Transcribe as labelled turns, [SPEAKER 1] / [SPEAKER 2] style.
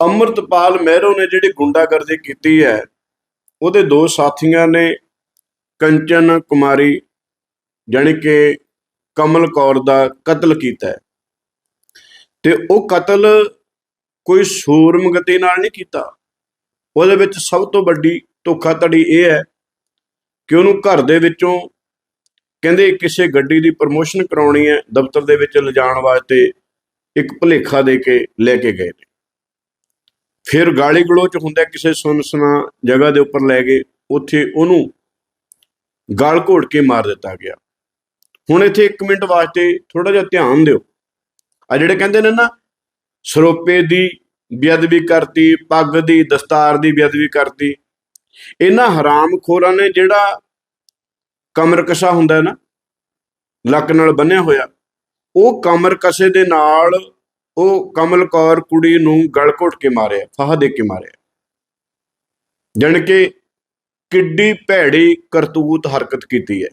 [SPEAKER 1] ਅੰਮ੍ਰਿਤਪਾਲ ਮਹਿਰੋ ਨੇ ਜਿਹੜੀ ਗੁੰਡਾਗਰਦੀ ਕੀਤੀ ਹੈ, ਉਹਦੇ ਦੋ ਸਾਥੀਆਂ ਨੇ ਕੰਚਨ ਕੁਮਾਰੀ ਜਾਣੀ ਕਿ ਕਮਲ ਕੌਰ ਦਾ ਕਤਲ ਕੀਤਾ ਹੈ। ਤੇ ਉਹ ਕਤਲ ਕੋਈ ਸੂਰਮਗਤੀ ਨਾਲ ਨਹੀਂ ਕੀਤਾ। ਉਹਦੇ ਵਿੱਚ ਸਭ ਤੋਂ ਵੱਡੀ ਧੋਖਾਧੜੀ ਇਹ ਹੈ ਕਿ ਉਹਨੂੰ ਘਰ ਦੇ ਵਿੱਚੋਂ ਕਹਿੰਦੇ ਕਿਸੇ ਗੱਡੀ ਦੀ ਪ੍ਰਮੋਸ਼ਨ ਕਰਾਉਣੀ ਹੈ, ਦਫ਼ਤਰ ਦੇ ਵਿੱਚ ਲਿਜਾਣ ਵਾਸਤੇ ਇੱਕ ਭੁਲੇਖਾ ਦੇ ਕੇ ਲੈ ਕੇ ਗਏ ਨੇ। ਫਿਰ ਗਾਲੀ ਗਲੋਚ ਹੁੰਦਾ ਕਿਸੇ ਸੁਨਸਨਾ ਜਗ੍ਹਾ ਦੇ ਉੱਪਰ ਲੈ ਗਏ ਉੱਥੇ ਉਹਨੂੰ ਗਾਲ ਘੋੜ ਕੇ ਮਾਰ ਦਿੱਤਾ ਗਿਆ। ਹੁਣ ਇੱਥੇ 1 ਮਿੰਟ ਵਾਸਤੇ ਥੋੜਾ ਜਿਹਾ ਧਿਆਨ ਦਿਓ। ਆ ਜਿਹੜੇ ਕਹਿੰਦੇ ਨੇ ਨਾ, ਸਰੋਪੇ ਦੀ ਬੇਅਦਬੀ ਕਰਤੀ, ਪੱਗ ਦੀ, ਦਸਤਾਰ ਦੀ ਬੇਅਦਬੀ ਕਰਤੀ, ਇਹਨਾਂ ਹਰਾਮਖੋਰਾਂ ਨੇ ਜਿਹੜਾ ਕਮਰਕਸਾ ਹੁੰਦਾ ਨਾ, ਲੱਕ ਨਾਲ ਬੰਨਿਆ ਹੋਇਆ, ਉਹ ਕਮਰਕਸੇ ਦੇ ਨਾਲ ਉਹ ਕਮਲ ਕੌਰ ਕੁੜੀ ਨੂੰ ਗਲ ਘੁੱਟ ਕੇ ਮਾਰਿਆ, ਫਾਹਾ ਦੇ ਕੇ ਮਾਰਿਆ। ਜਾਣੀ ਕਿ ਕਿੱਡੀ ਭੈੜੀ ਕਰਤੂਤ ਹਰਕਤ ਕੀਤੀ ਹੈ।